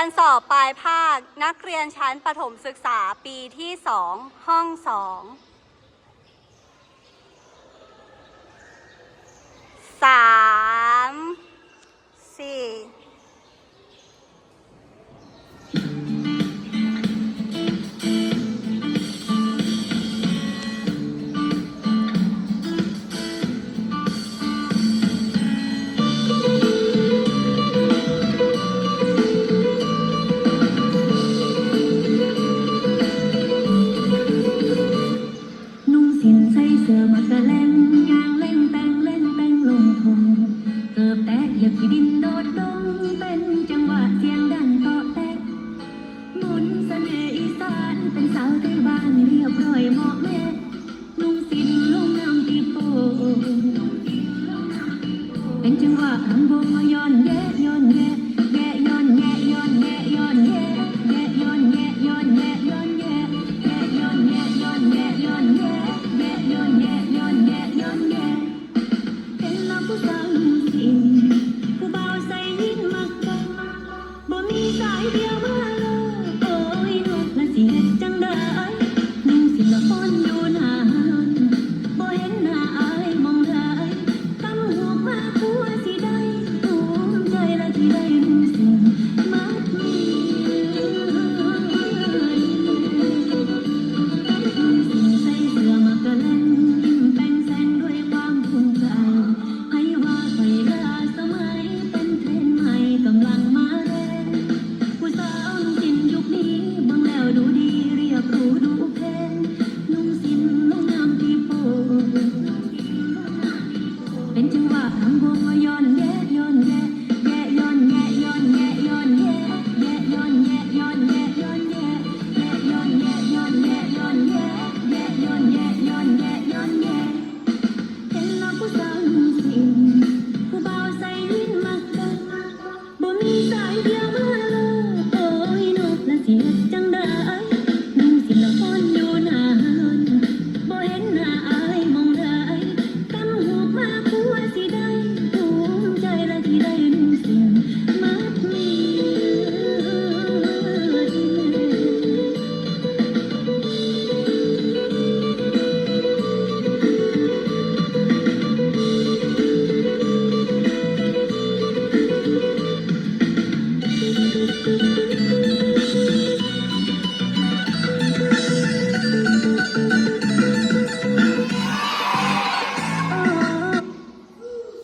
การสอบปลายภาค นักเรียนชั้นประถมศึกษาปีที่สองห้องสองสาม เป็นจังหวะลำวงมาย้อนแย่ย้อนแย่ know